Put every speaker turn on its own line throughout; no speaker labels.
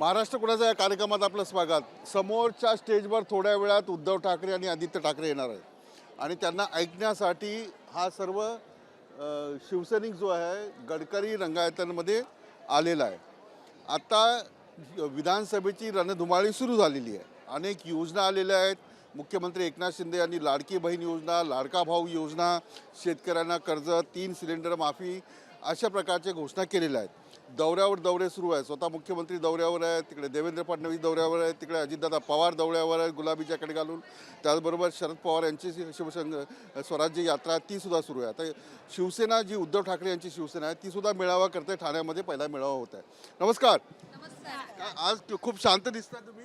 महाराष्ट्र कुणाचा या कार्यक्रमात आपलं स्वागत? समोरच्या स्टेजवर थोड्या वेळात उद्धव ठाकरे आणि आदित्य ठाकरे येणार आहे आणि त्यांना ऐकण्यासाठी हा सर्व शिवसैनिक जो आहे गडकरी रंगायतांमध्ये आलेला आहे. आता विधानसभेची रणधुमाळी सुरू झालेली आहे. अनेक योजना आलेल्या आहेत. मुख्यमंत्री एकनाथ शिंदे यांनी लाडकी बहीण योजना लाडका भाऊ योजना शेतकऱ्यांना कर्ज तीन सिलेंडर माफी अशा प्रकारच्या घोषणा केलेल्या आहेत. दौऱ्यावर दौरे सुरू आहेत. स्वतः मुख्यमंत्री दौऱ्यावर आहेत तिकडे देवेंद्र फडणवीस दौऱ्यावर आहेत तिकडे अजितदादा पवार दौऱ्यावर आहेत गुलाबीच्या कडे घालून. त्याचबरोबर शरद पवार यांची शिवसंग स्वराज्य यात्रा ती सुद्धा सुरू आहे. आता शिवसेना जी उद्धव ठाकरे यांची शिवसेना आहे ती सुद्धा मेळावा करते ठाण्यामध्ये पहिला मेळावा होत आहे. नमस्कार. आज खूप शांत दिसता तुम्ही.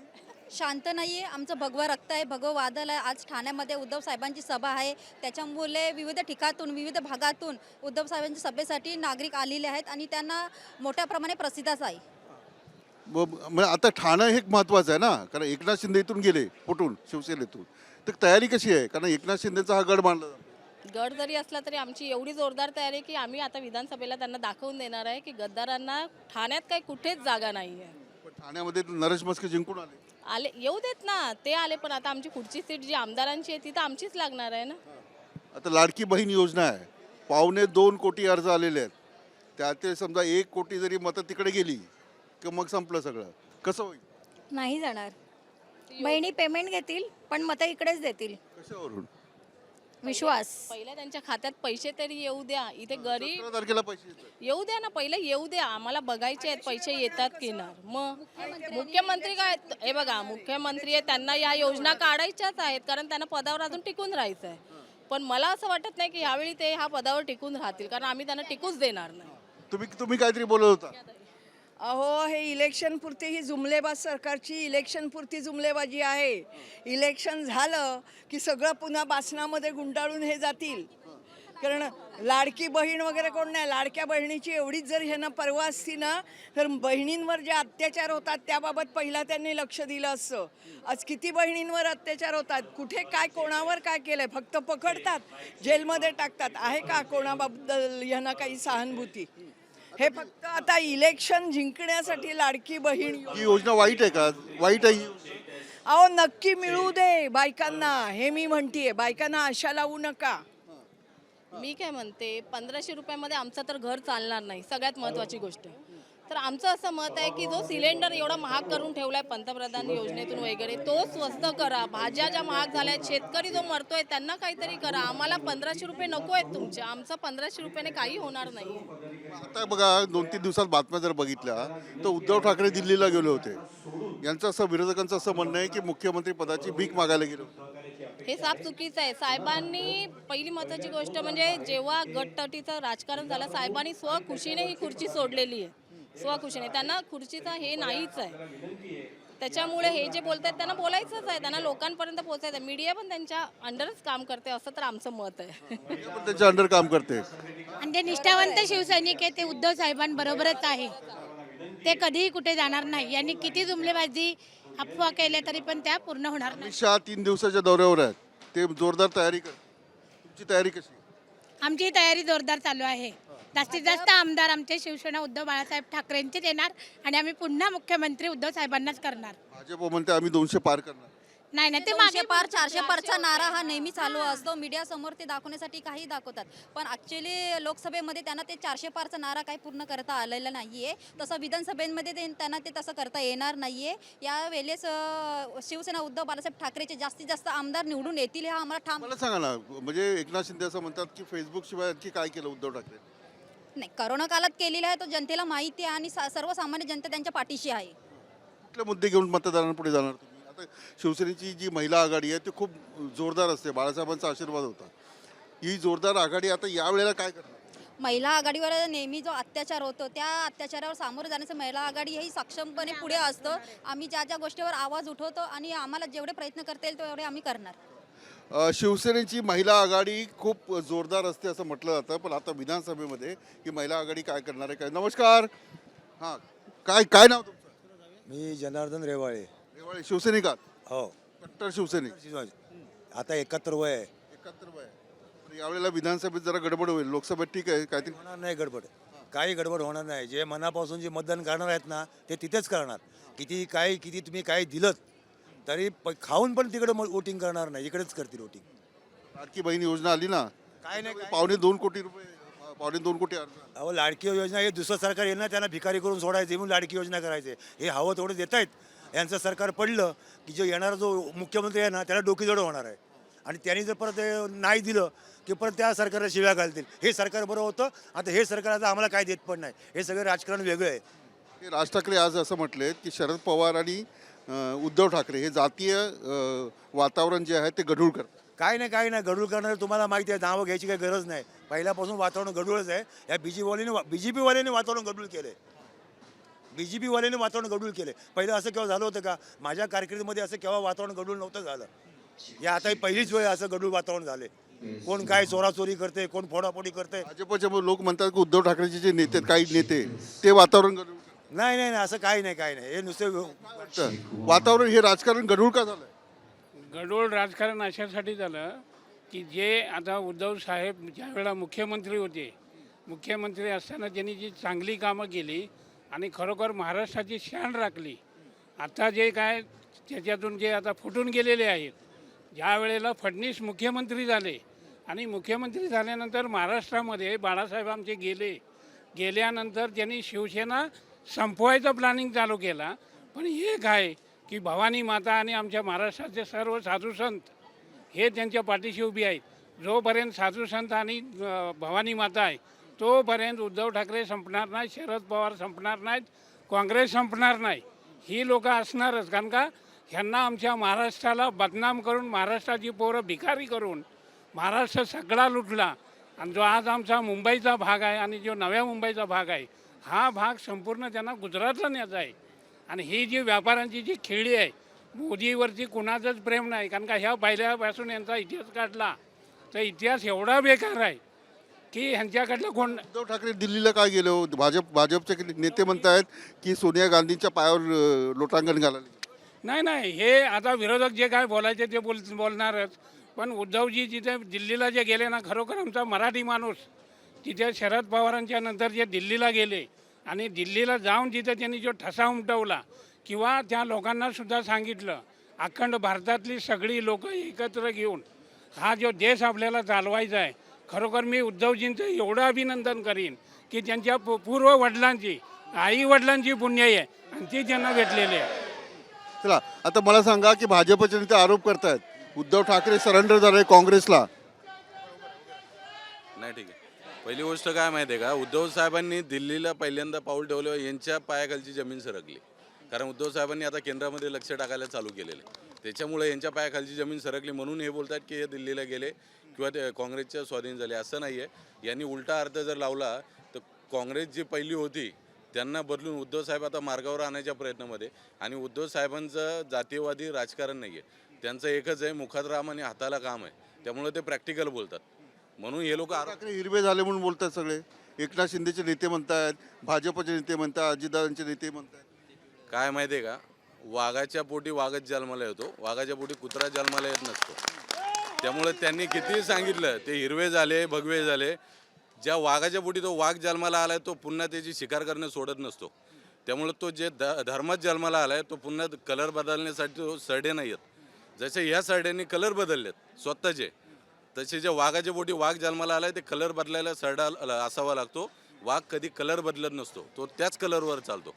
शांत नाहीये. आमचं भगवं रक्त आहे भगवं वादळ आहे. आज ठाण्यामध्ये उद्धव साहेबांची सभा आहे. त्याच्यामुळे विविध ठिकाणातून विविध भागातून उद्धव साहेबांच्या सभेसाठी नागरिक आलेले आहेत आणि त्यांना मोठ्या प्रमाणे प्रसिद्धच आहे.
ब- म्हणजे आता ठाणं हे एक महत्त्वाचं आहे ना? कारण एकनाथ शिंदे इथून गेले कुठून शिवसेनेतून. तर तयारी कशी आहे? कारण एकनाथ शिंदेचा हा गड मानला जातो.
गड जरी असला तरी आमची एवढी जोरदार तयारी आहे की आम्ही आता विधानसभेला त्यांना दाखवून देणार आहे की गद्दारांना ठाण्यात काही कुठेच जागा नाही आहे
पण ठाण्यामध्ये नरेश मस्के जिंकून आले.
आले येऊ देत ना ते आले पण आता आमची पुढची सीट जी आमदारांची आहे ती तर आमचीच लागणार आहे ना.
आता लाडकी बहीण योजना आहे. पावणे दोन कोटी अर्ज आलेले आहेत. त्यात समजा एक कोटी जरी मतं तिकडे गेली की मग संपलं सगळं. कसं होईल?
नाही जाणार. बहिणी पेमेंट घेतील पण मतं इकडेच देतील.
कशावरून?
विश्वास.
पहिल्या त्यांच्या खात्यात पैसे तरी येऊ द्या. इथे गरीब
सतरा तारखेला पैसे येतात.
येऊ द्या ना पहिले येऊ द्या. आम्हाला बघायचे आहेत पैसे येतात की नाही. मग मुख्यमंत्री काय हे बघा मुख्यमंत्री आहे त्यांना या योजना काढायच्याच आहेत कारण त्यांना पदावर अजून टिकून राहायचं आहे पण मला असं वाटत नाही की यावेळी ते ह्या पदावर टिकून राहतील कारण आम्ही त्यांना टिकूच देणार नाही.
तुम्ही तुम्ही काहीतरी बोलत होता.
अहो हे इलेक्शनपुरती ही जुमलेबाज सरकारची इलेक्शनपुरती जुमलेबाजी आहे. इलेक्शन झालं की सगळं पुन्हा बासनामध्ये गुंडाळून हे जातील. कारण लाडकी बहीण वगैरे कोण नाही लाडक्या बहिणीची एवढीच जर ह्यांना परवा असती ना तर बहिणींवर जे अत्याचार होतात त्याबाबत पहिला त्यांनी लक्ष दिलं असतं. आज किती बहिणींवर अत्याचार होतात? कुठे काय कोणावर काय केलंय? फक्त पकडतात जेलमध्ये टाकतात. आहे का कोणाबद्दल ह्यांना काही सहानुभूती? हे फक्त आता इलेक्शन जिंकण्यासाठी लाडकी बहीण योजना.
ही योजना वाईट आहे का वाईट आहे ही योजना.
अहो नक्की मिळू दे बायकांना हे मी म्हणतीये बायकांना आशा लावू नका
मी काय म्हणते पंधराशे रुपयामध्ये आमचं तर घर चालणार नाही सगळ्यात महत्त्वाची गोष्ट तर आमचं असं मत आहे की जो सिलेंडर एवढा महाग करून ठेवलाय पंतप्रधान योजनेतून वगैरे तो स्वस्त करा. भाज्या ज्या महाग झाल्या आहेत शेतकरी जो मरतोय त्यांना काहीतरी करा. आम्हाला पंधराशे रुपये नको आहेत तुमचे. आमचं पंधराशे रुपयाने काही होणार नाही
आता बघा दोन तीन दिवसात बातम्या जर बघितल्या तर उद्धव ठाकरे दिल्लीला गेले होते. यांचं असं विरोधकांचं असं म्हणणं आहे की मुख्यमंत्री पदाची भीक मागायला गेले
हे साफ चुकीचं आहे. साहेबांनी पहिली महत्वाची गोष्ट म्हणजे जेव्हा गटतटीचं राजकारण झालं साहेबांनी स्वखुशीने ही खुर्ची सोडलेली आहे. स्वखुशीने. त्यांना खुर्चीचं हे नाहीच आहे. त्याच्यामुळे हे जे बोलतात त्यांना बोलायचंच आहे. त्यांना लोकांपर्यंत पोहोचायचं आहे मीडिया पण त्यांच्या अंडरच काम करते असं तर आमचं मत आहे.
त्याच्या अंडर काम करते.
आणि ते निष्ठावंत शिवसैनिक आहे ते उद्धव साहेबांबरोबरच आहे. ते कधीही कुठे जाणार नाही. यांनी किती जुमलेबाजी अफवा केल्या तरी पण त्या पूर्ण होणार नाही.
शहा तीन दिवसाच्या दौऱ्यावर आहेत. ते जोरदार तयारी कर तुमची तयारी कशी?
आमची तयारी जोरदार चालू आहे. जास्तीत जास्त आमदार आमचे शिवसेना उद्धव बाळासाहेब ठाकरेंचेच येणार आणि आम्ही पुन्हा मुख्यमंत्री उद्धव साहेबांनाच करणार.
भाजप म्हणते आम्ही दोनशे पार करणार.
नाही नाही ते मागे
पार चारशे पारचा नारा हा नेहमी चालू असतो. मीडिया समोर ते दाखवण्यासाठी काही दाखवतात. पण ऍक्च्युली लोकसभेमध्ये त्यांना ते चारशे पारचा नारा काही पूर्ण करता आलेला नाहीये. तसं विधानसभेमध्ये ते त्यांना ते तसं करता येणार नाहीये. यावेळेस अं, शिवसेना उद्धव बाळासाहेब ठाकरेचे जास्तीत जास्त आमदार निवडून येतील हा आम्हाला ठाम
मला सांगा ना म्हणजे एकनाथ शिंदे असं म्हणतात की फेसबुक शिवाय आणखी काय केलं उद्धव ठाकरे?
नाही करोना काळात केलेला आहे तो जनतेला माहिती आहे आणि सा- सर्वसामान्य जनता त्यांच्या पाठीशी आहे.
कुठले मुद्दे घेऊन मतदारांपुढे जाणार तुम्ही? आता शिवसेनेची जी महिला आघाडी आहे ती खूप जोरदार असते. बाळासाहेबांचा आशीर्वाद होता. ही जोरदार आघाडी आता यावेळेला काय करणार?
महिला आघाडीवर नेहमी जो अत्याचार होतो त्या अत्याचारावर सामोरं जाण्याचं महिला आघाडी ही सक्षमपणे पुढे असतं. आम्ही ज्या ज्या गोष्टीवर आवाज उठवतो आणि आम्हाला जेवढे प्रयत्न करता येईल तेवढे आम्ही करणार.
शिवसेनेची महिला आघाडी खूप जोरदार असते असं म्हटलं जातं पण आता विधानसभेमध्ये ही महिला आघाडी काय करणार आहे काय? नमस्कार. हां काय काय नाव तुमचं?
मी जनार्दन रेवाळे.
रेवाळे शिवसैनिकात
हो.
कट्टर शिवसैनिक.
शिवाजी. आता एकाहत्तर वय आहे.
एकाहत्तर वय आहे. यावेळेला विधानसभेत जरा गडबड होईल. लोकसभेत ठीक आहे काहीतरी
होणार नाही गडबड. काही गडबड होणार नाही. जे मनापासून जे मतदान करणार आहेत ना ते तिथेच करणार. किती काय किती तुम्ही काय दिलं तरी प खाऊन पण तिकडे वोटिंग करणार नाही. इकडेच करतील वोटिंग
लाडकी बहीण योजना आली ना?
काय नाही
पावणे दोन कोटी रुपये पावणे दोन कोटी अर्ज
अहो लाडकी योजना हे दुसरं सरकार येणार त्यांना भिकारी करून सोडायचे म्हणून लाडकी योजना करायचे. हे हवं तेवढं देत आहेत. यांचं सरकार पडलं की जो येणारा जो मुख्यमंत्री आहे ना त्याला डोकीजोड होणार आहे. आणि त्यांनी जर परत हे नाही दिलं की परत त्या सरकारला शिव्या घालतील. हे सरकार बरं होतं. आता हे सरकार आता आम्हाला काय देत पण नाही. हे सगळं राजकारण वेगळं आहे.
हे राज ठाकरे आज असं म्हटले की शरद पवार आणि उद्धव ठाकरे हे जातीय वातावरण जे आहे ते गढूळ करतात.
काय नाही काय नाही गडूळ करणार तुम्हाला माहिती आहे नावं घ्यायची काही गरज नाही. पहिल्यापासून वातावरण गडूळच आहे. या बी जी वाल्याने बी जे पीवाल्याने वातावरण गडूळ केलं. आहे बी जे पीवाल्याने वातावरण गडूळ केलं. पहिलं असं केव्हा झालं होतं का? माझ्या कारकिर्दीमध्ये असं केव्हा वातावरण गडूळ नव्हतं झालं. या आता ही पहिलीच वेळ असं गडूळ वातावरण झाले. कोण काय चोराचोरी करते कोण फोडाफोडी करते.
भाजपचे लोक म्हणतात की उद्धव ठाकरेचे जे नेते काही नेते ते वातावरण गढूळ.
नाही नाही नाही असं काही नाही काही नाही. हे नुसते.
वातावरण हे राजकारण गढूळ का झालं
गडोळ राजकारण अशासाठी झालं की जे आता उद्धव साहेब ज्यावेळेला मुख्यमंत्री होते मुख्यमंत्री असताना त्यांनी जी चांगली कामं केली आणि खरोखर महाराष्ट्राची शान राखली. आता जे काय त्याच्यातून जे आता फुटून गेलेले आहेत ज्या वेळेला फडणवीस मुख्यमंत्री झाले आणि मुख्यमंत्री झाल्यानंतर महाराष्ट्रामध्ये बाळासाहेब आमचे गेले गेल्यानंतर त्यांनी शिवसेना संपवायचं प्लॅनिंग चालू केला. पण एक आहे की भवानी माता आणि आमच्या महाराष्ट्राचे सर्व साधू संत हे त्यांच्या पाठीशी उभी आहेत. जोपर्यंत साधू संत आणि भवानी माता आहे तोपर्यंत उद्धव ठाकरे संपणार नाही शरद पवार संपणार नाहीत काँग्रेस संपणार नाही. ही लोक असणारच. कारण का? ह्यांना आमच्या महाराष्ट्राला बदनाम करून महाराष्ट्राची पोरं भिकारी करून महाराष्ट्र सगळा लुटला. आणि जो आज आमचा मुंबईचा भाग आहे आणि जो नव्या मुंबईचा भाग आहे हा भाग संपूर्ण त्यांना गुजरातला न्यायचा आहे. आणि ही जी व्यापाऱ्यांची जी खेळी आहे मोदीवरती कुणाचंच प्रेम नाही. कारण का ह्या पहिल्यापासून यांचा इतिहास काढला तर इतिहास एवढा बेकार आहे की ह्यांच्याकडलं कोण
उद्धव ठाकरे दिल्लीला काय गेले हो? भाजप भाजपचे नेते म्हणतायत की सोनिया गांधींच्या पायावर लोटांगण घालायला
नाही नाही. हे आता विरोधक जे काय बोलायचे ते बोल बोलणारच. पण उद्धवजी जिथे दिल्लीला जे गेले ना खरोखर आमचा मराठी माणूस. तिथे शरद पवारांच्या नंतर जे दिल्लीला गेले आणि दिल्लीला जाऊन तिथे त्यांनी जो ठसा उमटवला किंवा त्या लोकांना सुद्धा सांगितलं अखंड भारतातली सगळी लोक एकत्र घेऊन हा जो देश आपल्याला चालवायचा आहे खरोखर मी उद्धवजींचं एवढं अभिनंदन करीन की त्यांच्या पू पूर्व वडिलांची आई वडिलांची पुण्य आहे आणि ती त्यांना भेटलेली आहे.
चला आता मला सांगा की भाजपचे नेते आरोप करतायत. उद्धव ठाकरे सरेंडर झाले काँग्रेसला.
नाही ठीक आहे. पहिली गोष्ट काय माहिती आहे का? उद्धव साहेबांनी दिल्लीला पहिल्यांदा पाऊल ठेवलं यांच्या पायाखालची जमीन सरकली. कारण उद्धव साहेबांनी आता केंद्रामध्ये लक्ष टाकायला चालू केलेलं आहे. त्याच्यामुळे यांच्या पायाखालची जमीन सरकली. म्हणून हे बोलतात की हे दिल्लीला गेले किंवा ते काँग्रेसच्या स्वाधीन झाले असं नाही आहे यांनी उलटा अर्थ जर लावला तर काँग्रेस जी पहिली होती त्यांना बदलून उद्धव साहेब आता मार्गावर आणायच्या प्रयत्नामध्ये आणि उद्धव साहेबांचं जातीयवादी राजकारण नाही आहे त्यांचं एकच आहे मुखात राम आणि हाताला काम आहे. त्यामुळे ते प्रॅक्टिकल बोलतात. म्हणून हे लोक
ठाकरे हिरवे झाले म्हणून बोलतात सगळे. एकनाथ शिंदेचे नेते म्हणतायत भाजपचे नेते म्हणतात अजितदादांचे नेते म्हणतात
काय माहिती आहे का? वाघाच्या पोटी वाघच जन्माला येतो. वाघाच्या पोटी कुत्रा जन्माला येत नसतो. त्यामुळे त्यांनी कितीही सांगितलं ते हिरवे झाले भगवे झाले. ज्या वाघाच्या पोटी तो वाघ जन्माला आलाय तो पुन्हा त्याची शिकार करणं सोडत नसतो. त्यामुळे तो जे ध धर्मात जन्माला आलाय तो पुन्हा कलर बदलण्यासाठी तो सरडे नाही आहेत जसे ह्या सरड्यांनी कलर बदललेत स्वतःचे. तसे जे वाघाच्या बोटी वाघ जन्माला आलाय ते कलर बदलायला सरडा असावा लागतो. वाघ कधी कलर बदलत नसतो. तो त्याच कलरवर चालतो.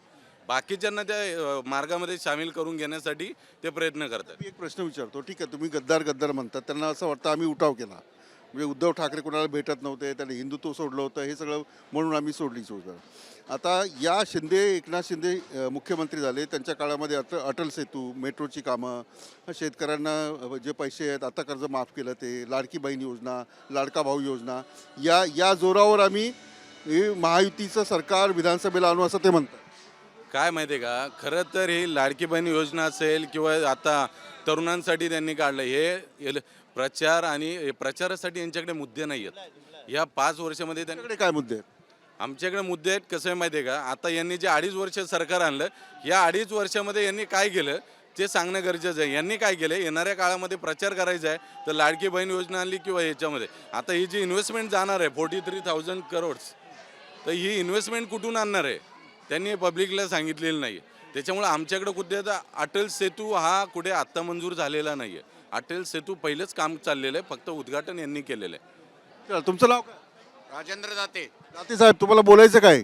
बाकीच्यांना त्या मार्गामध्ये सामील करून घेण्यासाठी ते प्रयत्न करतात.
मी एक प्रश्न विचारतो. ठीक आहे तुम्ही गद्दार गद्दार म्हणतात. त्यांना असं वाटतं आम्ही उठाव केला. म्हणजे उद्धव ठाकरे कोणाला भेटत नव्हते त्यांनी हिंदुत्व सोडलं होतं हे सगळं म्हणून आम्ही सोडली सोडलं. आता या शिंदे एकनाथ शिंदे मुख्यमंत्री झाले त्यांच्या काळामध्ये अट अटल सेतू मेट्रोची कामं शेतकऱ्यांना जे पैसे आहेत आता कर्ज माफ केलं ते लाडकी बहीण योजना लाडका भाऊ योजना या या जोरावर आम्ही महायुतीचं सरकार विधानसभेला आणू असं ते म्हणतात.
काय माहिती आहे का? खरं तर ही लाडकी बहीण योजना असेल किंवा आता तरुणांसाठी त्यांनी काढलं हे हे प्रचार आणि प्रचारासाठी यांच्याकडे मुद्दे नाही आहेत या पाच वर्षामध्ये त्यांनी
तुमच्याकडे काय मुद्दे आहेत?
आमच्याकडे मुद्दे आहेत कसं आहे माहिती आहे का? आता यांनी जे अडीच वर्ष सरकार आणलं या अडीच वर्षामध्ये यांनी काय केलं? ते सांगणं गरजेचं आहे. यांनी काय केलं? येणाऱ्या काळामध्ये प्रचार करायचा आहे तर लाडकी बहीण योजना आणली किंवा याच्यामध्ये आता ही जी इन्व्हेस्टमेंट जाणार आहे फोर्टी थ्री थाउजंड करोड्स तर ही इन्व्हेस्टमेंट कुठून आणणार आहे? त्यांनी पब्लिकला सांगितलेलं नाही त्याच्यामुळे आमच्याकडे कुठे आता अटल सेतू हा कुठे आत्ता मंजूर झालेला नाही आहे अटल सेतू पहिलेच काम चाललेलं आहे फक्त उद्घाटन यांनी केलेलं आहे.
चला, तुमचं नाव काय?
राजेंद्र जाते
जाते साहेब तुम्हाला बोलायचं काय?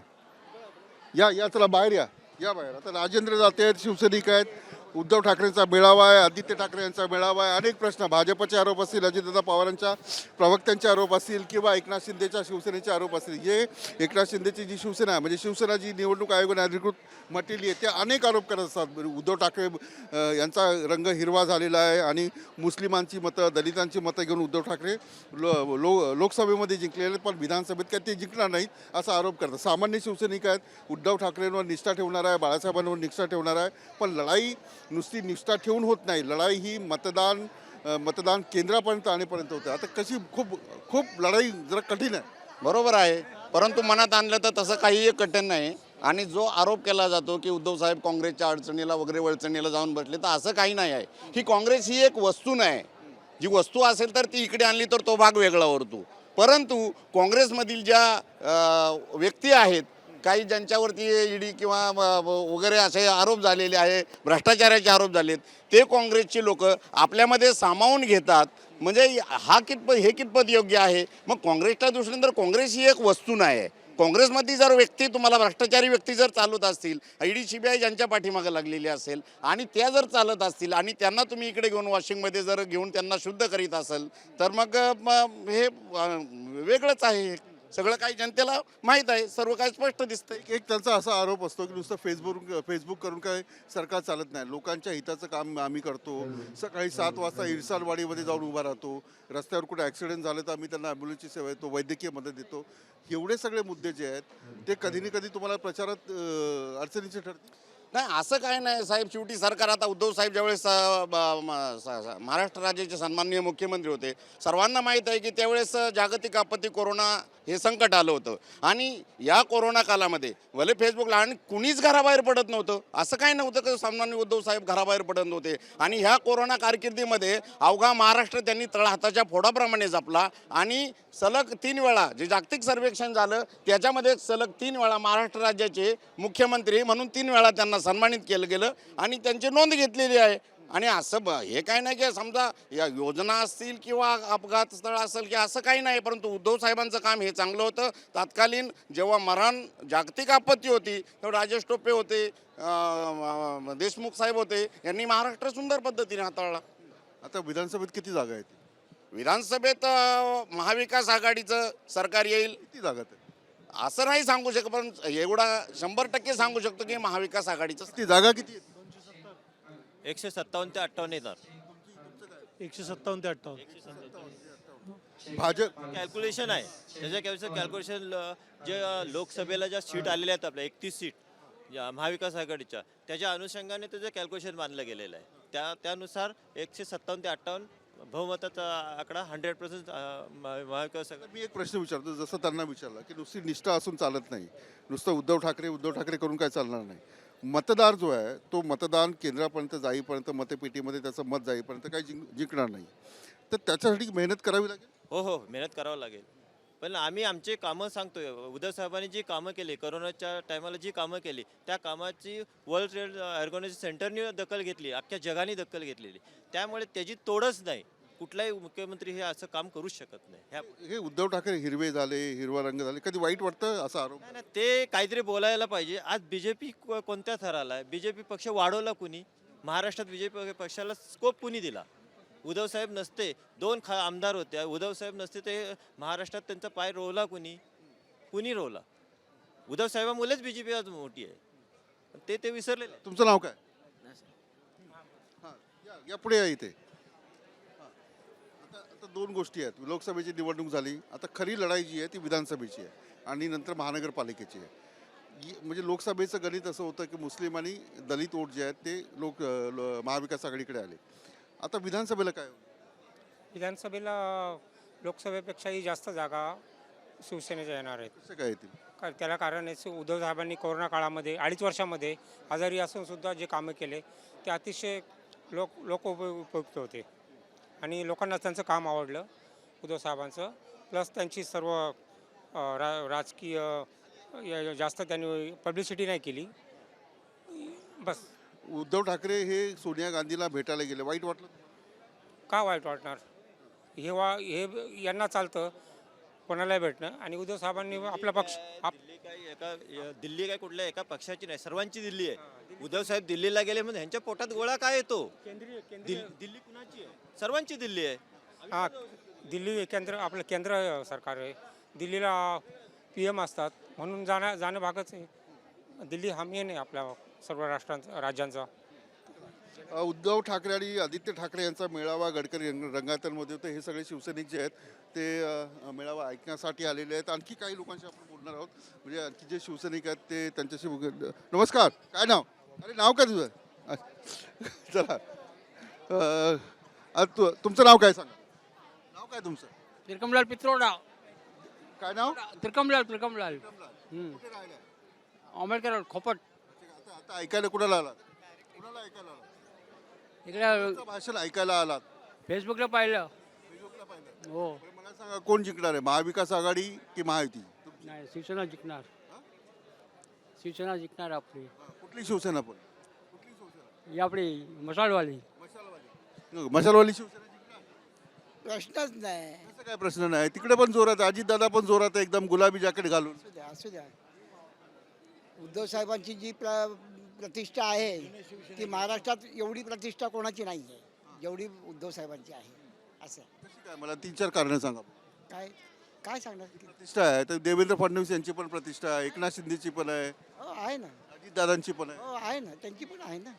या या चला बाहेर या. या बाहेर. आता राजेंद्र जाते आहेत शिवसैनिक आहेत. उद्धव ठाकरेंचा मेळावा आहे आदित्य ठाकरे यांचा मेळावा आहे अनेक प्रश्न भाजपचे आरोप असतील अजितदादा पवारांच्या प्रवक्त्यांचे आरोप असतील किंवा एकनाथ शिंदेच्या शिवसेनेचे आरोप असतील. हे एकनाथ शिंदेची जी शिवसेना आहे म्हणजे शिवसेना जी निवडणूक आयोगाने अधिकृत म्हटलेली आहे ते अनेक आरोप करत असतात. उद्धव ठाकरे यांचा रंग हिरवा झालेला आहे आणि मुस्लिमांची मतं दलितांची मतं घेऊन उद्धव ठाकरे लो लो लोकसभेमध्ये जिंकलेले आहेत, पण विधानसभेत काय ते जिंकणार नाहीत असा आरोप करतात. सामान्य शिवसैनिक आहेत उद्धव ठाकरेंवर निष्ठा ठेवणार आहे बाळासाहेबांवर निष्ठा ठेवणार आहे पण लढाई नुसती निष्ठा ठेवून होत नाही. लढाई ही मतदान मतदान केंद्रापर्यंत आणेपर्यंत होते. आता कशी खूप खूप लढाई जरा कठीण आहे.
बरोबर आहे. परंतु मनात आणलं तर तसं काही कठीण नाही. आणि जो आरोप केला जातो की उद्धव साहेब काँग्रेसच्या अडचणीला वगैरे वळचणीला जाऊन बसले तर असं काही नाही आहे. ही काँग्रेस ही एक वस्तू नाही. जी वस्तू असेल तर ती इकडे आणली तर तो भाग वेगळा वरतो परंतु काँग्रेसमधील ज्या व्यक्ती आहेत काही ज्यांच्यावरती ईडी किंवा वगैरे असे आरोप झालेले आहे भ्रष्टाचाराचे आरोप झालेत ते काँग्रेसची लोक आपल्यामध्ये सामावून घेतात. म्हणजे हा कितपत हे कितपत योग्य आहे? मग काँग्रेसच्या दृष्टीने तर काँग्रेस ही एक वस्तू नाही आहे. काँग्रेसमध्ये जर व्यक्ती तुम्हाला भ्रष्टाचारी व्यक्ती जर चालवत असतील ईडी सी बी आय ज्यांच्या पाठीमागे लागलेली असेल आणि त्या जर चालत असतील आणि त्यांना तुम्ही इकडे घेऊन वॉशिंगमध्ये जर घेऊन त्यांना शुद्ध करीत असेल तर मग हे वेगळंच आहे. सगळं काही जनतेला माहीत आहे सर्व काही स्पष्ट दिसतंय.
एक एक त्यांचा असा आरोप असतो की नुसतं फेसबुक फेसबुक करून काय सरकार चालत नाही. लोकांच्या हिताचं काम आम्ही करतो. सकाळी सात वाजता इरसालवाडीमध्ये जाऊन उभा राहतो. रस्त्यावर कुठे ॲक्सिडेंट झालं तर आम्ही त्यांना ॲम्ब्युलन्सची सेवा देतो वैद्यकीय मदत देतो. एवढे सगळे मुद्दे जे आहेत ते कधी ना कधी तुम्हाला प्रचारात अडचणीचे ठरते
नाही असं काय नाही साहेब. शेवटी सरकार आता उद्धव साहेब ज्यावेळेस ब- म- स- महाराष्ट्र राज्याचे सन्माननीय मुख्यमंत्री होते सर्वांना माहीत आहे की त्यावेळेस जागतिक आपत्ती कोरोना हे संकट आलं होतं. आणि या कोरोना कालामध्ये भले फेसबुकला आणि कुणीच घराबाहेर पडत नव्हतं असं काय नव्हतं की सामान्य उद्धव साहेब घराबाहेर पडत नव्हते. आणि ह्या कोरोना कारकिर्दीमध्ये अवघा महाराष्ट्र त्यांनी तळहाताच्या फोडाप्रमाणे जपला आणि सलग तीन वेळा जे जागतिक सर्वेक्षण झालं त्याच्यामध्ये सलग तीन वेळा महाराष्ट्र राज्याचे मुख्यमंत्री म्हणून तीन वेळा त्यांना सन्मानित केलं गेलं आणि त्यांची नोंद घेतलेली आहे. आणि असं ब हे काय नाही की समजा या योजना असतील किंवा अपघात स्थळ असेल की असं काही नाही परंतु उद्धव साहेबांचं काम हे चांगलं होतं. तात्कालीन जेव्हा मरण जागतिक आपत्ती होती तेव्हा राजेश टोपे होते देशमुख साहेब होते यांनी महाराष्ट्र सुंदर पद्धतीने हाताळला.
आता विधानसभेत किती जागा आहेत?
विधानसभेत अं, महाविकास आघाडीचं सरकार येईल.
किती जागा
असं नाही सांगू शकत पण एवढा शंभर टक्के सांगू शकतो की महाविकास आघाडीचं
किती जागा किती आहेत?
एकशे सत्तावन्न ते अठ्ठावन्न येणार.
एकशे सत्तावन्न ते अठ्ठावन्न.
भाजप?
कॅल्क्युलेशन आहे. त्याच्या कॅल्क्युलेशन कॅल्क्युलेशन जे अ, लोकसभेला ज्या सीट आलेल्या आहेत आपल्या एकतीस सीट ज्या महाविकास आघाडीच्या त्याच्या अनुषंगाने त्याचं कॅल्क्युलेशन बांधलं गेलेलं आहे. त्या त्यानुसार एकशे सत्तावन्न ते अठ्ठावन्न बहुमताचा आकडा हंड्रेड पर्सेंट महाविकास
मी एक प्रश्न विचारतो जसं त्यांना विचारला की नुसती निष्ठा असून चालत नाही नुसतं उद्धव ठाकरे उद्धव ठाकरे करून काय चालणार नाही? मतदार जो आहे तो मतदान केंद्रापर्यंत जाईपर्यंत मतपेटीमध्ये त्याचं मत जाईपर्यंत काही जिंक जिंकणार नाही. तर त्याच्यासाठी मेहनत करावी लागेल?
हो हो मेहनत करावं लागेल. पण आम्ही आमचे कामं सांगतोय. उद्धव साहेबांनी जी कामं केली करोनाच्या टायमाला जी कामं केली त्या कामाची वर्ल्ड ट्रेड ऑर्गनायझेशन सेंटरने दखल घेतली अख्ख्या जगाने दखल घेतलेली. त्यामुळे त्याची तोडच नाही. कुठलाही मुख्यमंत्री हे असं काम करूच शकत नाही. ह्या
हे उद्धव ठाकरे हिरवे झाले हिरवा रंग झाले कधी वाईट वाटतं असा आरोप?
नाही, नाही, ते काहीतरी बोलायला पाहिजे. आज बीजेपी कोणत्या थराला आहे? बीजेपी पक्ष वाढवला कुणी? महाराष्ट्रात बीजेपी पक्षाला स्कोप कुणी दिला? उद्धव साहेब नसते दोन खा आमदार होते. उद्धव साहेब नसते ते महाराष्ट्रात त्यांचा पाय रोवला कुणी? कुणी रोवला? उद्धव साहेबामुळेच बीजेपी आज मोठी आहे. ते ते विसरलेले आहे.
तुमचं नाव काय? हां या या पुढे या इथे. हां. आता आता दोन गोष्टी आहेत. लोकसभेची निवडणूक झाली. आता खरी लढाई जी आहे ती विधानसभेची आहे आणि नंतर महानगरपालिकेची आहे. ही- म्हणजे लोकसभेचं गणित असं होतं की मुस्लिम आणि दलित वोट जे आहेत ते लोक अं, लो- महाविकास आघाडीकडे आले. आता विधानसभेला काय होईल?
विधानसभेला लोकसभेपेक्षाही जास्त जागा शिवसेनेच्या येणार आहेत.
कसं काय येतील?
का त्याला कारण आहे उद्धव साहेबांनी कोरोना काळामध्ये अडीच वर्षामध्ये आजारी असून सुद्धा जे कामं केले ते अतिशय लोक लोक उपयुक्त होते. आणि लोकांना त्यांचं काम आवडलं उद्धव साहेबांचं. प्लस त्यांची सर्व अ, रा राजकीय जास्त त्यांनी पब्लिसिटी नाही केली. बस.
उद्धव ठाकरे हे सोनिया गांधीला भेटायला गेले. वाईट वाटलं?
का वाईट वाटणार? हे वा हे यांना चालतं कोणालाही भेटणं. आणि उद्धव साहेबांनी आपला पक्ष आप
दिल्ली काय एका दिल्ली काय कुठल्या एका पक्षाची नाही सर्वांची दिल्ली आहे. उद्धव साहेब दिल्लीला गेले म्हणजे ह्यांच्या पोटात गोळा काय येतो?
केंद्रीय
दिल- दिल्ली कुणाची आहे? सर्वांची दिल्ली आहे.
हा दिल्ली केंद्र आपलं केंद्र सरकार आहे. दिल्लीला पी एम असतात म्हणून जाणं जाणं भागच आहे. दिल्ली हा मेन आहे आपल्या सर्व राष्ट्रांचा राज्यांचा.
उद्धव ठाकरे आणि आदित्य ठाकरे यांचा मेळावा गडकरी रंग- रंगायतमध्ये होते. हे सगळे शिवसैनिक जे आहेत ते मेळावा ऐकण्यासाठी आलेले आहेत. आणखी काही लोकांशी आपण बोलणार आहोत. म्हणजे आणखी जे शिवसैनिक आहेत ते त्यांच्याशी नमस्कार. काय नाव? अरे नाव काय तुझं? चला. अ, अ, तु- तुमचं नाव काय सांगा? नाव काय तुमचं?
त्रिकमलाल पित्रोडा.
काय नाव?
त्रिकमलाल त्रिकमलाल? आंबेडकर खोपट.
आता ऐकायला कुणाला आलात? कुणाला ऐकायला आलात?
इकडे
कोणाचं भाषण ऐकायला आलात?
फेसबुकला पाहिलं.
फेसबुकला पाहिलं.
हो.
बरं, मला सांगा कोण जिंकणार आहे? महाविकास आघाडी की महायुती?
नाही शिवसेना जिंकणार. शिवसेना जिंकणार आपली.
कुठली शिवसेना पण? कुठली शिवसेना?
ही आपली मसालवाली
मशालवादी मशालवादी शिवसेना जिंकणार?
प्रश्नच नाही.
असं काय प्रश्न नाही. तिकडे पण जोरात आहे. अजितदादा पण जोरात आहे. एकदम गुलाबी जॅकेट घालून.
असू द्या असू द्या. उद्धव साहेबांची जी प्र प्रतिष्ठा आहे ती महाराष्ट्रात एवढी प्रतिष्ठा कोणाची नाही आहे जेवढी उद्धव साहेबांची आहे असं.
कशी काय? मला तीन चार कारणं सांगा.
काय काय सांगणार?
प्रतिष्ठा आहे. तर देवेंद्र फडणवीस यांची पण प्रतिष्ठा आहे एकनाथ शिंदेची पण आहे.
हो आहे ना.
अजितदादांची पण आहे.
हो आहे ना. त्यांची पण आहे ना.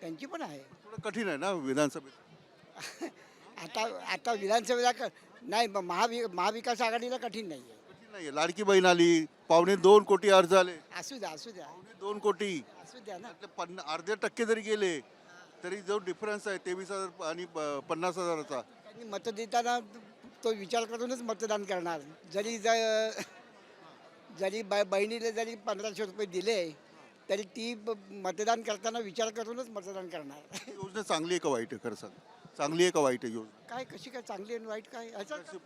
त्यांची पण आहे.
थोडं कठीण आहे ना विधानसभेत?
आता आता विधानसभेला क- नाही मग महावि महाविकास आघाडीला कठीण नाही आहे
नाही लाडकी बहीण आली पावणे दोन कोटी अर्ज आले.
असू द्या असू द्या.
पावणे दोन कोटी.
असू द्या ना.
त्यातले पन्ना अर्धे टक्के जरी गेले तरी जो डिफरन्स आहे तेवीस हजार आणि प- पन्नास हजाराचा.
त्यांनी मत देताना तो विचार करूनच मतदान करणार. जरी ज- जरी ब बहिणीला जरी पंधराशे रुपये दिले तरी ती ब- मतदान करताना विचार करूनच मतदान करणार.
ही योजना चांगली आहे का वाईट आहे? खरं सांग. चांगली आहे का वाईट आहे योजना?
काय कशी काय चांगली आणि वाईट काय?
मी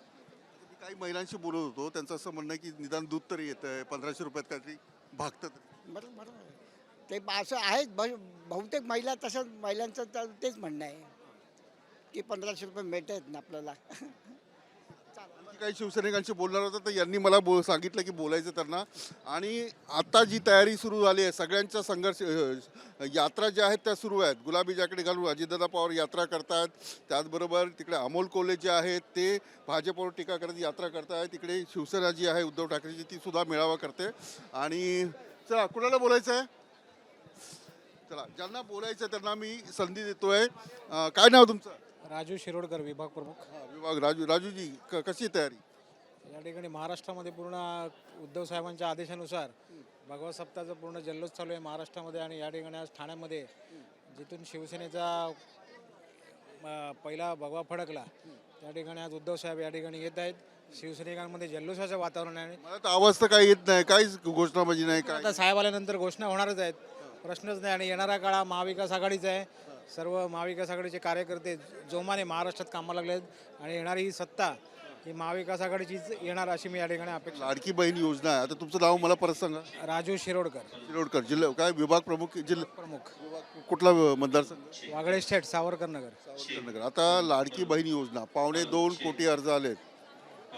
काही महिलांशी बोलत होतो त्यांचं असं म्हणणं आहे की निदान दूध तरी येतं आहे पंधराशे रुपयात काहीतरी भागतं तरी.
बरोबर बरोबर आहे. ते असं आहेत ब- बहुतेक महिला तसंच महिलांचं तर तेच म्हणणं आहे की पंधराशे रुपये मिळत आहेत ना आपल्याला
काही शिवसैनिकांशी बोलणार होतं तर यांनी मला बो सांगितलं की बोलायचं त्यांना. आणि आता जी तयारी सुरू झाली आहे सगळ्यांच्या संघर्ष यात्रा ज्या आहेत त्या सुरू आहेत. गुलाबी जॅकेट घालून अजितदादा पवार यात्रा करतायत. त्याचबरोबर तिकडे अमोल कोले जे आहेत ते भाजपवर टीका करत यात्रा करतायत. तिकडे शिवसेना जी आहे उद्धव ठाकरेची ती सुद्धा मेळावा करते. आणि चला कुणाला बोलायचं आहे चला ज्यांना बोलायचं आहे त्यांना मी संधी देतोय. काय नाव तुमचं?
राजू शिरोडकर विभाग प्रमुख.
हा, विभाग राजू राजूजी क कशी तयारी?
या ठिकाणी महाराष्ट्रामध्ये पूर्ण उद्धव साहेबांच्या आदेशानुसार भगवत सप्ताहाचा पूर्ण जल्लोष चालू आहे महाराष्ट्रामध्ये आणि या ठिकाणी आज ठाण्यामध्ये जिथून शिवसेनेचा अ, पहिला भगवा फडकला त्या ठिकाणी आज उद्धव साहेब या ठिकाणी येत आहेत. शिवसैनिकांमध्ये जल्लोषाचं वातावरण आहे
मला तर आवाज तर काही येत नाही काहीच घोषणाबाजी नाही काय
आता साहेब आल्यानंतर घोषणा होणारच आहेत. प्रश्नच नाही आणि येणारा काळा महाविकास आघाडीचा आहे. सर्व महाविकास आघाडीचे कार्यकर्ते जोमाने महाराष्ट्रात कामाला लागले आहेत आणि येणारी ही सत्ता ही महाविकास आघाडीचीच येणार अशी मी या ठिकाणी अपेक्षा
लाडकी बहीण योजना आहे. आता तुमचं नाव मला परत सांगा.
राजू शिरोडकर.
शिरोडकर जिल्हा काय विभाग प्रमुख जिल्हा
प्रमुख.
कुठला मतदारसंघ?
वागळे स्टेट सावरकर नगर.
सावरकरनगर. आता लाडकी बहीण योजना. पावणे दोन कोटी अर्ज आलेत.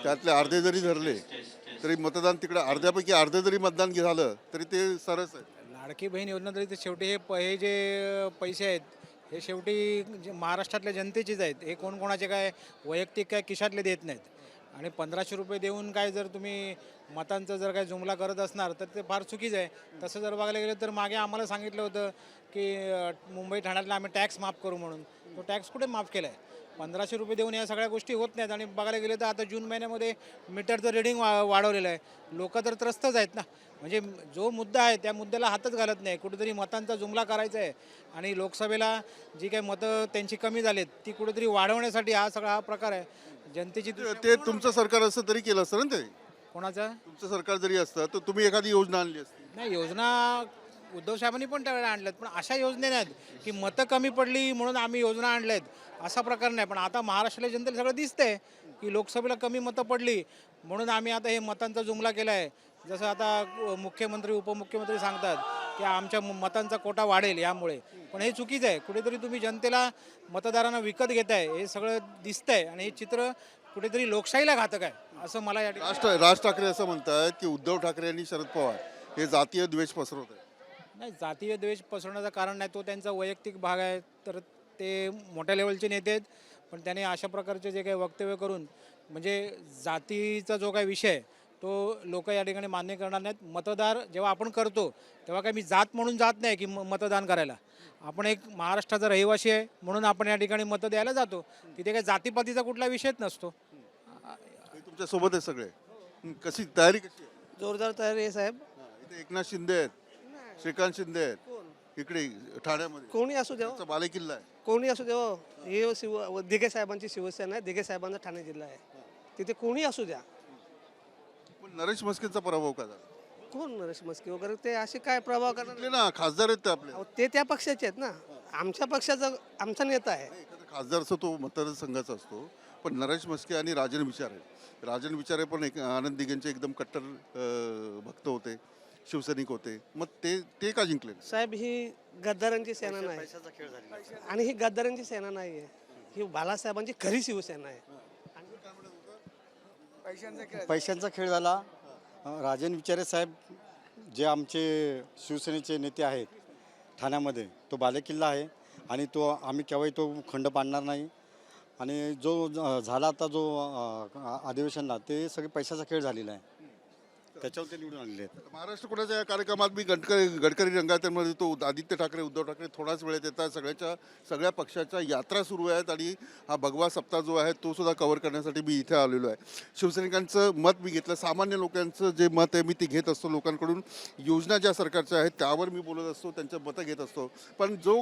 त्यातले अर्धे जरी धरले तरी मतदान तिकडे अर्ध्यापैकी अर्धे जरी मतदान झालं तरी ते सरस आहे.
लाडकी बहीण योजना तरी ते शेवटी हे प हे जे पैसे आहेत हे शेवटी जे महाराष्ट्रातल्या जनतेचीच आहेत. हे कोण कोणाचे काय वैयक्तिक काय किशातले देत नाहीत. आणि पंधराशे रुपये देऊन काय जर तुम्ही मतांचा जर काय जुमला करत असणार तर ते फार चुकीचं आहे. तसं जर बघायला गेलं तर मागे आम्हाला सांगितलं होतं की मुंबई ठाण्यातला आम्ही टॅक्स माफ करू म्हणून. तो टॅक्स कुठे माफ केला आहे पंधराशे रुपये देऊन या सगळ्या गोष्टी होत नाहीत. आणि बघायला गेलं तर आता जून महिन्यामध्ये मीटरचं रिडिंग वा वाढवलेलं आहे. लोक तर त्रस्तच आहेत ना. म्हणजे जो मुद्दा आहे त्या मुद्द्याला हातच घालत नाही. कुठेतरी मतांचा जुमला करायचा आहे. आणि लोकसभेला जी काही मतं त्यांची कमी झालीत ती कुठेतरी वाढवण्यासाठी हा सगळा हा प्रकार आहे. जनतेची
ते- तुमचं सरकार असं तरी केलं असतं ना ते.
कोणाचा?
तुमचं सरकार जरी असतं तर तुम्ही एखादी योजना आणली असती.
नाही योजना उद्धव साहेबांनी पण त्यावेळेला आणल्यात पण अशा योजने नाहीत की मतं कमी पडली म्हणून आम्ही योजना आणल्यात. असा प्रकार नाही पण आता महाराष्ट्राला जनतेला सगळं दिसतंय की लोकसभेला कमी मतं पडली म्हणून आम्ही आता हे मतांचा जुमला केला आहे जसं आता मुख्यमंत्री उपमुख्यमंत्री सांगतात की आमच्या मतांचा कोटा वाढेल यामुळे. पण हे चुकीचं आहे. कुठेतरी तुम्ही जनतेला मतदारांना विकत घेताय हे सगळं दिसतंय आणि हे चित्र कुठेतरी लोकशाहीला घातक आहे असं मला या ठिकाणी
राज राज ठाकरे असं म्हणतात की उद्धव ठाकरे आणि शरद पवार हे जातीय द्वेष पसरवत आहेत.
नाही जातीय द्वेष पसरवण्याचं कारण नाही. तो त्यांचा वैयक्तिक भाग आहे. तर ते मोठ्या लेवलचे नेते आहेत. पण त्याने अशा प्रकारचे जे काही वक्तव्य करून म्हणजे जातीचा जो काही विषय आहे, तो लोक या ठिकाणी मान्य करणार नाहीत. मतदार जेव्हा आपण करतो तेव्हा काही मी जात म्हणून जात नाही की म- मतदान करायला. आपण एक महाराष्ट्राचा रहिवासी आहे म्हणून आपण या ठिकाणी मतं द्यायला जातो. तिथे काही जातीपातीचा कुठला विषयच नसतो.
हे तुमच्यासोबत आहे सगळे. कशी तयारी कशी आहे?
जोरदार तयारी आहे साहेब.
इथे एकनाथ शिंदे आहेत श्रीकांत शिंदे आहेत. इकडे ठाण्यामध्ये.
कोणी असू द्या.
त्यांचा बालेकिल्ला आहे.
कोणी असू द्या. हो. हे शिव दिघे साहेबांची शिवसेना आहे. दिघे साहेबांचा ठाणे जिल्हा आहे. तिथे कोणी असू द्या.
पण नरेश मस्केचा पराभव का झाला?
कोण नरेश मस्के वगैरे? ते असे काय प्रभाव करणार
ना खासदार आहेत ते आपले.
अहो, ते त्या पक्षाचे आहेत ना. आमच्या पक्षाचा आमचा नेता आहे.
एखादा खासदार असतो तो मतदारसंघाचा असतो पण नरेश मस्के आणि राजन विचारे. राजन विचारे पण एक आनंद दिघेंचे एकदम कट्टर अं, भक्त होते शिवसैनिक होते. मग ते ते का जिंकले
साहेब ही गद्दारांची सेना नाही. आणि ही गद्दारांची सेना नाही आहे ही बालासाहेबांची खरी शिवसेना आहे.
पैशांचा खेळ झाला. राजन विचारे साहेब जे आमचे शिवसेनेचे नेते आहेत ठाण्यामध्ये तो बालेकिल्ला आहे आणि तो आम्ही केव्हाही तो खंड पाडणार नाही. आणि जो झाला आता जो अधिवेशनला ते सगळे पैशाचा खेळ झालेला आहे. त्याच्यावर ते निवडून आलेले आहेत.
महाराष्ट्र कुणाच्या या कार्यक्रमात मी गडकरी गडकरी रंगायतमध्ये तो आदित्य ठाकरे उद्धव ठाकरे थोडाच वेळेत येतात. सगळ्याच्या सगळ्या पक्षाच्या यात्रा सुरू आहेत आणि हा भगवा सप्ताह जो आहे तो सुद्धा कव्हर करण्यासाठी मी इथे आलेलो आहे. शिवसैनिकांचं मत मी घेतलं. सामान्य लोकांचं जे मत आहे मी ते घेत असतो लोकांकडून. योजना ज्या सरकारच्या आहेत त्यावर मी बोलत असतो त्यांचं मतं घेत असतो. पण जो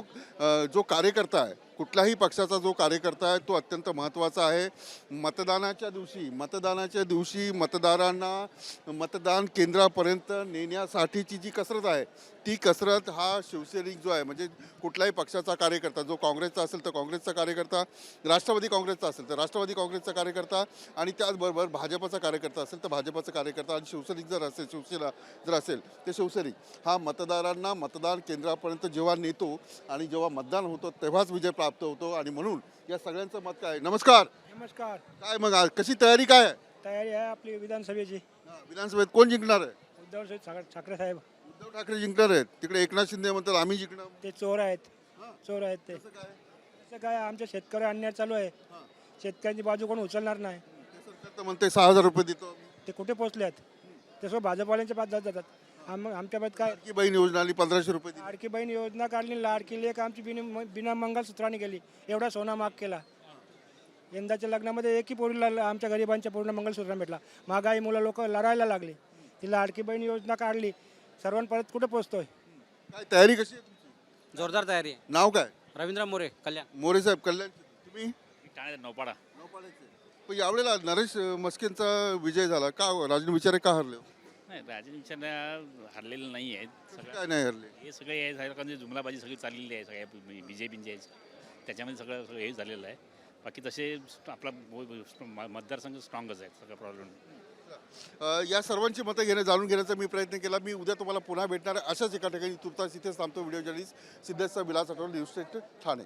जो कार्यकर्ता आहे कुठल्याही पक्षाचा जो कार्यकर्ता आहे तो अत्यंत महत्त्वाचा आहे. मतदानाच्या दिवशी मतदानाच्या दिवशी मतदारांना मतदान केंद्रापर्यंत नेण्यासाठीची जी कसरत आहे ती कसरत हा शिवसैनिक जो आहे म्हणजे कुठल्याही पक्षाचा कार्यकर्ता जो काँग्रेसचा असेल तर काँग्रेसचा कार्यकर्ता राष्ट्रवादी काँग्रेसचा असेल तर राष्ट्रवादी काँग्रेसचा कार्यकर्ता आणि त्याचबरोबर भाजपचा कार्यकर्ता असेल तर भाजपचा कार्यकर्ता आणि शिवसैनिक जर असेल शिवसेना जर असेल ते शिवसैनिक. हा मतदारांना मतदान केंद्रापर्यंत जेव्हा नेतो आणि जेव्हा मतदान होतं तेव्हाच विजय प्राप्त होतो आणि म्हणून या सगळ्यांचं मत काय? नमस्कार.
नमस्कार.
काय मग कशी तयारी काय आहे?
तयारी आहे आपली विधानसभेची.
विधानसभेत कोण जिंकणार आहे?
उद्धव ठाकरे साहेब.
उद्धव ठाकरे जिंकणार आहेत. तिकडे एकनाथ शिंदे म्हणतात आम्ही जिंकणार.
ते चोर आहेत. चोर आहेत ते.
कसं काय?
असं काय? आमच्या शेतकरी अन्याय चालू आहे. शेतकऱ्यांची बाजू कोण उचलणार नाही.
ते सरकार तर म्हणते सहा हजार रुपये देतो आम्ही.
ते कुठे पोहोचले आहेत? ते सगळं भाजपवाल्यांच्या पास जात जातात. आम आमच्या बाबत काय?
लाडकी बहीण योजना आली पंधराशे रुपये दिले.
लाडकी बहीण योजना काढली लाडकी लेख आमची बिन बिना मंगलसूत्राने गेली एवढा सोना माग केला. यंदाच्या लग्नामध्ये एकही पोरीला आमच्या गरिबांच्या पूर्ण मंगलसूत्र भेटला. महागाई मुलं लोक लढायला लागली. ती लाडकी बहीण योजना काढली. सर्वांपर्यंत कुठे पोहोचतोय
काय तयारी कशी आहे तुमची?
जोरदार तयारी आहे.
नाव काय?
रवींद्र मोरे कल्याण.
मोरे साहेब कल्याण. तुम्ही?
ठाणे नौपाडा.
पण यावेळेला नरेश मस्केंचा विजय झाला. का राजन विचारे का हरले
नाही राजन विचार हरलेलं नाही आहेत. सगळं
काय नाही हरले?
हे सगळे हे झालं जुमलाबाजी सगळी चाललेली आहे सगळ्या बी जे त्याच्यामध्ये सगळं सगळं हे झालेलं आहे. बाकी तसे आपला मतदारसंघ स्ट्रॉंगच आहे सगळं प्रॉब्लेम
या सर्वांची मतं घेणं जाणून घेण्याचा मी प्रयत्न केला. मी उद्या तुम्हाला पुन्हा भेटणार आहे. अशाच एका ठिकाणी तुर्तास इथेच थांबतो व्हिडिओ जर्नलिस्ट सिद्धेशचा विलास आठवड न्यूज स्टेट ठाणे.